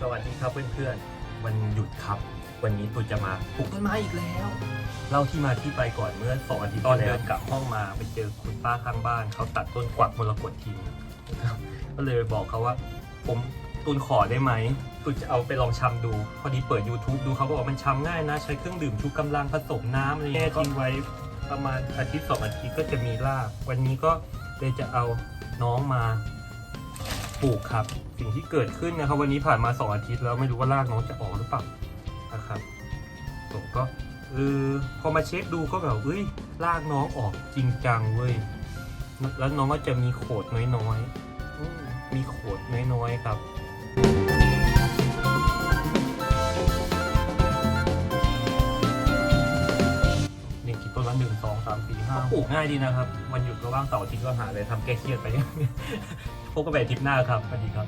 สวัสดีครับเพื่อนๆ วันหยุดครับ วันนี้ตูจะมาปลูกต้นไม้อีกแล้ว เล่าที่มาที่ไปก่อนเมื่อสองอาทิตย์ตอนเดินกลับห้องมาไปเจอคุณป้าข้างบ้าน เขาตัดต้นกวักมรกตทิ้งก็เลยบอกเขาว่า ผมตุนขอได้ไหมตุนจะเอาไปลองชำดู พอดีเปิด YouTube ดูเขาบอกว่ามันชำง่ายนะ ใช้เครื่องดื่มชูกำลังผสมน้ำอะไรอย่างเงี้ยทิ้งไว้ประมาณอาทิตย์สองอาทิตย์ก็จะมีราก วันนี้ก็เลยจะเอาน้องมา ปลูกครับ สิ่งที่เกิดขึ้นนะครับ วันนี้ผ่านมาสองอาทิตย์แล้วไม่รู้ว่ารากน้องจะออกหรือเปล่านะครับผมก็เออพอมาเช็คดูก็แบบเอ้ยรากน้องออกจริงจังเว้ยแล้วน้องก็จะมีโขดน้อยๆมีโขดน้อยๆครับ ละหนึ่งสองสามสี่ห้าปลูกง่ายดีนะครับ วันหยุดก็ว่างเสาร์อาทิตย์ก็หาอะไรทำแก้เครียดไป พบกันใหม่ทิตย์หน้าครับสวัสดีครับ